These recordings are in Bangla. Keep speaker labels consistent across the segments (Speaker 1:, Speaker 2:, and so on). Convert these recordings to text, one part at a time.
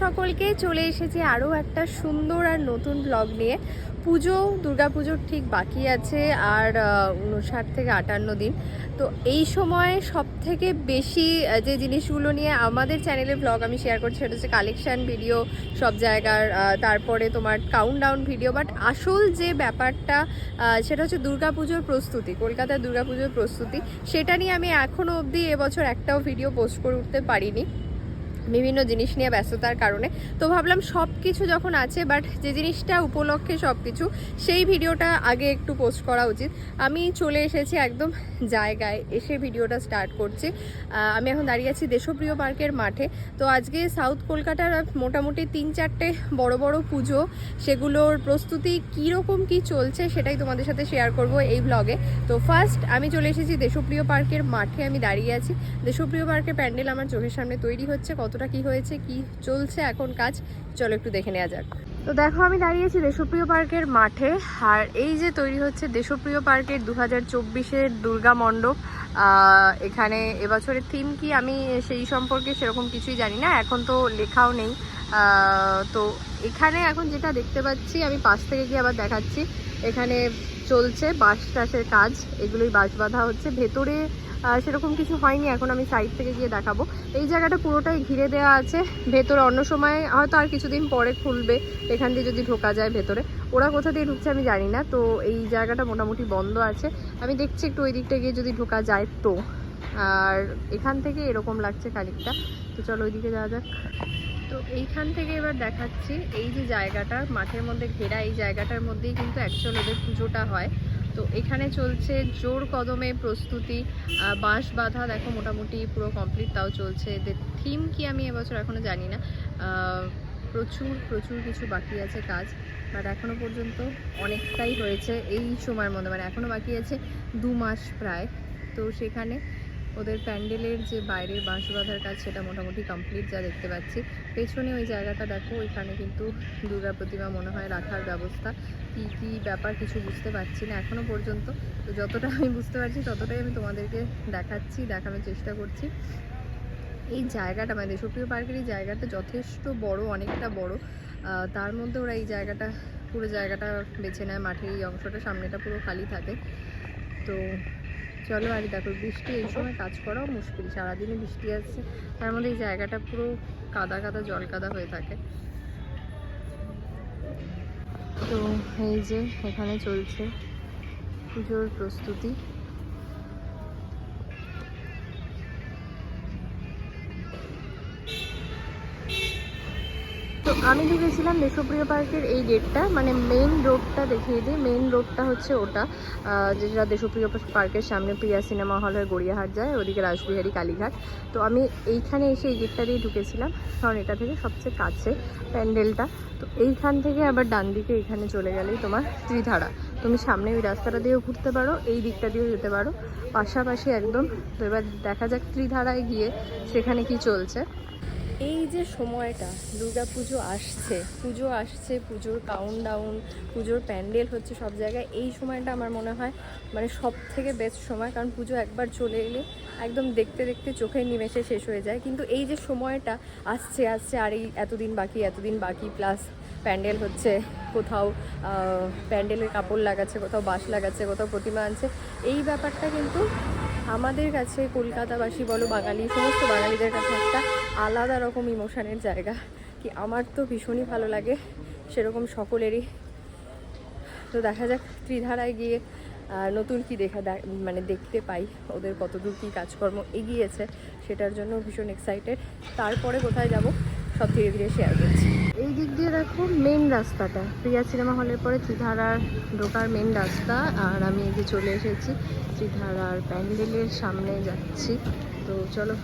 Speaker 1: সকলকে চলে এসেছি আরও একটা সুন্দর আর নতুন ব্লগ নিয়ে। পুজো, দুর্গাপুজোর ঠিক বাকি আছে আর উনষাট থেকে আটান্ন দিন। তো এই সময় সব থেকে বেশি যে জিনিসগুলো নিয়ে আমাদের চ্যানেলে ব্লগ আমি শেয়ার করছি সেটা হচ্ছে কালেকশান ভিডিও সব জায়গার তারপরে তোমার কাউন্ট ডাউন ভিডিও বাট আসল যে ব্যাপারটা সেটা হচ্ছে দুর্গা পুজোর প্রস্তুতি, কলকাতার দুর্গা পুজোর প্রস্তুতি। সেটা নিয়ে আমি এখনও অবধি এবছর একটাও ভিডিও পোস্ট করে উঠতে পারিনি। বিভিন্ন জিনিস নিয়ে ব্যস্ততার কারণে। তো ভাবলাম সব কিছু যখন আছে বাট যে জিনিসটা উপলক্ষে সব কিছু সেই ভিডিওটা আগে একটু পোস্ট করা উচিত। আমি চলে এসেছি একদম জায়গায় এসে ভিডিওটা স্টার্ট করছি। আমি এখন দাঁড়িয়ে আছি দেশপ্রিয় পার্কের মাঠে। তো আজকে সাউথ কলকাতার মোটামুটি তিন চারটে বড় বড় পুজো, সেগুলোর প্রস্তুতি কীরকম কি চলছে সেটাই তোমাদের সাথে শেয়ার করব এই ব্লগে তো ফার্স্ট আমি চলে এসেছি দেশপ্রিয় পার্কের মাঠে, আমি দাঁড়িয়ে আছি। দেশপ্রিয় পার্কের প্যান্ডেল আমার চোখের সামনে তৈরি হচ্ছে কতটা কি হয়েছে, কি চলছে এখন কাজ, চলো একটু দেখে নেওয়া যাক। তো দেখো, আমি দাঁড়িয়েছি দেশপ্রিয় পার্কের মাঠে, আর এই যে তৈরি হচ্ছে দেশপ্রিয় পার্কের দু হাজার চব্বিশের দুর্গা মণ্ডপ এখানে এবছরের থিম কি আমি সেই সম্পর্কে সেরকম কিছুই জানি না, এখন তো লেখাও নেই। তো এখানে এখন যেটা দেখতে পাচ্ছি, আমি পাশ থেকে গিয়ে আবার দেখাচ্ছি, এখানে চলছে বাঁশ টাসের কাজ, এগুলোই বাঁশ বাঁধা হচ্ছে। ভেতরে সেরকম কিছু হয়নি, এখন আমি সাইড থেকে গিয়ে দেখাবো। এই জায়গাটা পুরোটাই ঘিরে দেওয়া আছে, ভেতরে অন্য সময় হয়তো আর কিছুদিন পরে খুলবে, এখান দিয়ে যদি ঢোকা যায় ভেতরে। ওরা কোথা দিয়ে ঢুকছে আমি জানি না, তো এই জায়গাটা মোটামুটি বন্ধ আছে। আমি দেখছি একটু ওই দিকটা গিয়ে যদি ঢোকা যায় তো। আর এখান থেকে এরকম লাগছে খানিকটা, তো চলো ওইদিকে যাওয়া যাক। তো এইখান থেকে এবার দেখাচ্ছি, এই যে জায়গাটা, মাঠের মধ্যে ঘেরা এই জায়গাটার মধ্যেই কিন্তু অ্যাকচুয়াল ওদের পুজোটা হয়। তো এখানে চলছে জোর কদমে প্রস্তুতি। বাঁশ বাঁধা দেখো মোটামুটি পুরো কমপ্লিট তাও চলছে। এদের থিম কি আমি এবছর এখনও জানি না। প্রচুর প্রচুর কিছু বাকি আছে কাজ বাট এখনও পর্যন্ত অনেকটাই হয়েছে এই সময়ের মধ্যে। মানে এখনও বাকি আছে দু মাস প্রায়। তো সেখানে ওদের প্যান্ডেলের যে বাইরে বাঁশ বাঁধার কাজ সেটা মোটামুটি কমপ্লিট যা দেখতে পাচ্ছি। পেছনে ওই জায়গাটা দেখো, ওইখানে কিন্তু দুর্গা প্রতিমা মনে হয় রাখার ব্যবস্থা। কি কি ব্যাপার কিছু বুঝতে পারছি না এখনও পর্যন্ত। তো যতটা আমি বুঝতে পারছি ততটাই আমি তোমাদেরকে দেখাচ্ছি, দেখানোর চেষ্টা করছি। এই জায়গাটা মানে দেশপ্রিয় পার্কের এই জায়গাটা যথেষ্ট বড়, অনেকটা বড়। তার মধ্যে ওরা এই জায়গাটা, পুরো জায়গাটা বেছে নেয়, মাঠের এই অংশটা, সামনেটা পুরো খালি থাকে। তো চলো আর দেখো, বৃষ্টি এই সময় কাজ করাও মুশকিল, সারাদিনই বৃষ্টি আসছে। তার মধ্যে এই জায়গাটা পুরো কাদা কাদা, জল কাদা হয়ে থাকে। তো এই যে এখানে চলছে পুজোর প্রস্তুতি। আমি ঢুকেছিলাম দেশপ্রিয় পার্কের এই গেটটা মানে মেইন রোডটা দেখিয়ে দিই। মেইন রোডটা হচ্ছে ওটা যেটা দেশপ্রিয় পার্কের সামনে প্রিয়া সিনেমা হল হয়ে গড়িয়াহাট যায়, ওদিকে রাসবিহারী কালীঘাট। তো আমি এইখানে এসে এই গেটটা দিয়ে ঢুকেছিলাম। কারণ এটা থেকে সবচেয়ে কাছে প্যান্ডেলটা। তো এইখান থেকে আবার ডান দিকে এখানে চলে গেলেই তোমার ত্রিধারা। তুমি সামনে ওই রাস্তাটা দিয়েও ঘুরতে পারো, এই দিকটা দিয়েও যেতে পারো। পাশাপাশি একদম, তো এবার দেখা যাক ত্রিধারায় গিয়ে সেখানে কি চলছে। এই যে সময়টা, দুর্গা পুজো আসছে পুজো আসছে, পুজোর কাউন্ট ডাউন পুজোর প্যান্ডেল হচ্ছে সব জায়গায়, এই সময়টা আমার মনে হয় মানে সব থেকে বেস্ট সময়, কারণ পুজো একবার চলে এলে একদম দেখতে দেখতে চোখের নিমেষে শেষ হয়ে যায়। কিন্তু এই যে সময়টা আসছে আসছে, আর এই এতদিন বাকি এতদিন বাকি প্লাস প্যান্ডেল হচ্ছে, কোথাও প্যান্ডেলের কাপড় লাগাচ্ছে, কোথাও বাঁশ লাগাচ্ছে, কোথাও প্রতিমা আনছে, এই ব্যাপারটা কিন্তু আমাদের কাছে কলকাতাবাসী বলো, বাঙালি, সমস্ত বাঙালিদের কাছে একটা আলাদা রকম ইমোশানের জায়গা। কি আমার তো ভীষণই ভালো লাগে সেরকম সকলেরই। তো দেখা যাক ত্রিধারায় গিয়ে নতুন কি দেখা মানে দেখতে পাই ওদের কতদূর কী কাজকর্ম এগিয়েছে সেটার জন্য ভীষণ এক্সাইটেড তারপরে কোথায় যাব সব ধীরে ধীরে শেয়ার করছি। এই দিক দিয়ে দেখো মেন রাস্তাটা। প্রিয়া সিনেমা হলের পরে ত্রিধারার ঢোকার মেন রাস্তা আর আমি এই যে চলে এসেছি ত্রিধারার প্যান্ডেলের সামনে যাচ্ছি। তো চলো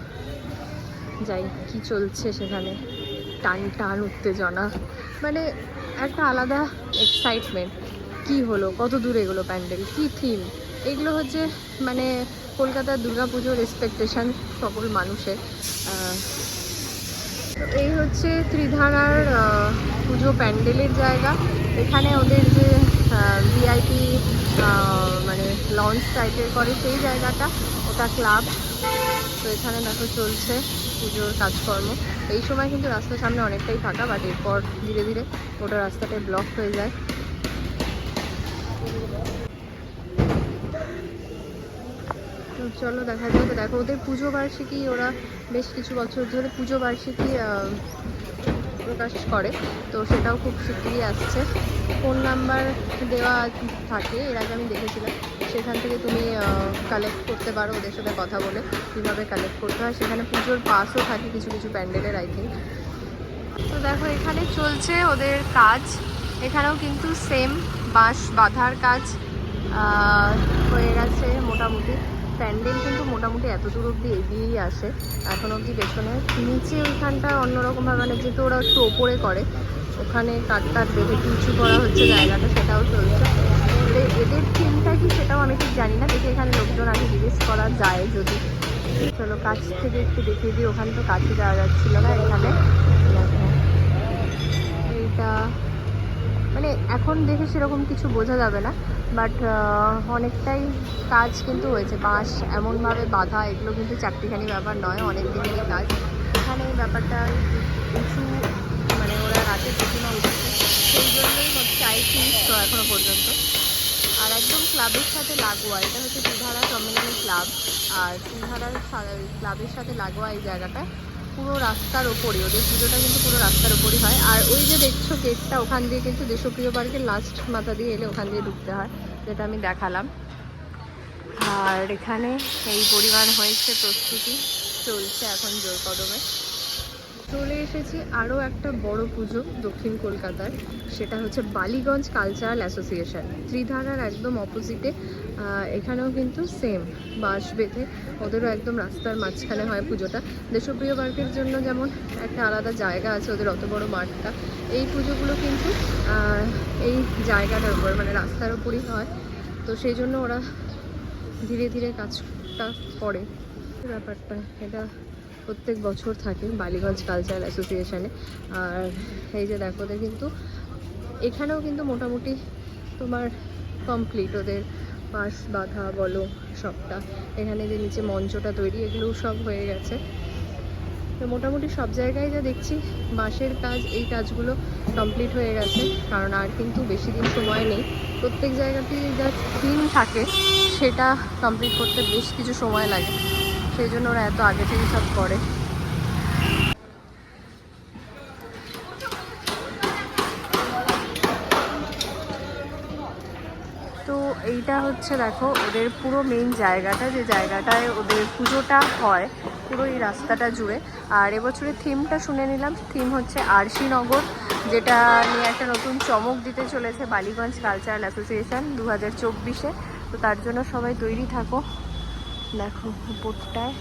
Speaker 1: যাই, কি চলছে সেখানে? টান টান, উত্তেজনা। মানে একটা আলাদা এক্সাইটমেন্ট কি হলো? কত দূরে এগুলো প্যান্ডেল? কি থিম এগুলো হচ্ছে মানে কলকাতার দুর্গাপুজোর এক্সপেকটেশন সকল মানুষের। এই হচ্ছে ত্রিধারার পুজো প্যান্ডেলের জায়গা। এখানে ওদের যে ভিআইপি মানে লঞ্চ টাইপের করে সেই জায়গাটা, ওটা ক্লাব তো এখানে দেখো চলছে পুজোর কাজকর্ম। এই সময় কিন্তু রাস্তার সামনে অনেকটাই ফাঁকা বাট এরপর ধীরে ধীরে ওটা রাস্তাটায় ব্লক হয়ে যায়। চলো দেখা যাবে দেখো ওদের পুজো বার্ষিকী, ওরা বেশ কিছু বছর ধরে পুজো বার্ষিকী প্রকাশ করে, তো সেটাও খুব শিগগিরই আসছে। ফোন নাম্বার দেওয়া থাকে, এর আগে আমি দেখেছিলাম। সেখান থেকে তুমি কালেক্ট করতে পারো, ওদের সাথে কথা বলে কীভাবে কালেক্ট করতে হয়। সেখানে পুজোর পাসও থাকে কিছু কিছু প্যান্ডেলের আই থিঙ্ক তো দেখো, এখানে চলছে ওদের কাজ। এখানেও কিন্তু সেম বাঁশ বাঁধার কাজ হয়ে গেছে মোটামুটি। প্যান্ডেল কিন্তু মোটামুটি এত দূর অবধি এগিয়েই আসে। এখন অবধি পেছনে নিচে ওইখানটা অন্যরকমভাবে মানে যেহেতু ওরা একটু ওপরে করে, ওখানে কাঠ টাট বেঁধে উঁচু করা হচ্ছে জায়গাটা, সেটাও চলছে। এদের থিমটা কি সেটাও আমি ঠিক জানি না, দেখে এখানে লোকজন আগে জিজ্ঞেস করা যায় যদি। চলো কাছ থেকে একটু দেখিয়ে দিই, ওখানে তো কাছে যাওয়া যাচ্ছিল না এখন দেখে সেরকম কিছু বোঝা যাবে না বাট অনেকটাই কাজ কিন্তু হয়েছে। বাঁশ এমনভাবে বাঁধা, এগুলো কিন্তু চারটিখানি ব্যাপার নয়, অনেক দিনেরই কাজ। এখানে এই ব্যাপারটা উঁচু মানে ওরা রাতে প্রতিমা উঠেছে, সেই জন্যই থিঙ্ক তো এখনও পর্যন্ত। আর একদম ক্লাবের সাথে লাগোয়া, এটা হচ্ছে দুধারা সম্মেলনী ক্লাব। আর সা- ক্লাবের সাথে লাগোয়া এই জায়গাটা। পুরো রাস্তার ওপরে ওদের পুজোটা কিন্তু পুরো রাস্তার ওপরই হয়। আর ওই যে দেখছ গেটটা ওখান দিয়ে কিন্তু দেশপ্রিয় পার্কের লাস্ট মাথা দিয়ে এলে ওখান দিয়ে ঢুকতে হয়, যেটা আমি দেখালাম। আর এখানে এই পরিমাণ হয়েছে প্রস্তুতি, চলছে এখন জোর কদমে চলে এসেছি আরও একটা বড় পুজো দক্ষিণ কলকাতার। সেটা হচ্ছে বালিগঞ্জ কালচারাল অ্যাসোসিয়েশন। ত্রিধারার একদম অপোজিটে এখানেও কিন্তু সেম বাঁশ বেঁধে ওদেরও একদম রাস্তার মাঝখানে হয় পুজোটা। দেশপ্রিয় পার্কের জন্য যেমন একটা আলাদা জায়গা আছে, ওদের অত বড় মাঠটা। এই পুজোগুলো কিন্তু এই জায়গাটার উপর মানে রাস্তার উপরই হয়। তো সেই জন্য ওরা ধীরে ধীরে কাজটা করে। ব্যাপারটা, এটা প্রত্যেক বছর থাকে বালিগঞ্জ কালচারাল অ্যাসোসিয়েশনে আর এই যে দেখো, ওদের কিন্তু এখানেও কিন্তু মোটামুটি তোমার কমপ্লিট ওদের পাশ বাঁধা বলো সবটা। এখানে যে নিচে মঞ্চটা তৈরি, এগুলোও সব হয়ে গেছে। তো মোটামুটি সব জায়গায় যা দেখছি, বাঁশের কাজ, এই কাজগুলো কমপ্লিট হয়ে গেছে। কারণ আর কিন্তু বেশি দিন সময় নেই। প্রত্যেক জায়গাতেই যা থিম থাকে, সেটা কমপ্লিট করতে বেশ কিছু সময় লাগে। সেই জন্য ওরা এত আগে থেকে সব করে। তো এইটা হচ্ছে দেখো, ওদের পুরো মেইন জায়গাটা, যে জায়গাটায় ওদের পুজোটা হয়, পুরো এই রাস্তাটা জুড়ে। আর এবছরের থিমটা শুনে নিলাম। থিম হচ্ছে আরশিনগর, যেটা নিয়ে একটা নতুন চমক দিতে চলেছে বালিগঞ্জ কালচারাল অ্যাসোসিয়েশন দু হাজার চব্বিশে। তো তার জন্য সবাই তৈরি থাকো। দেখো উপরটায়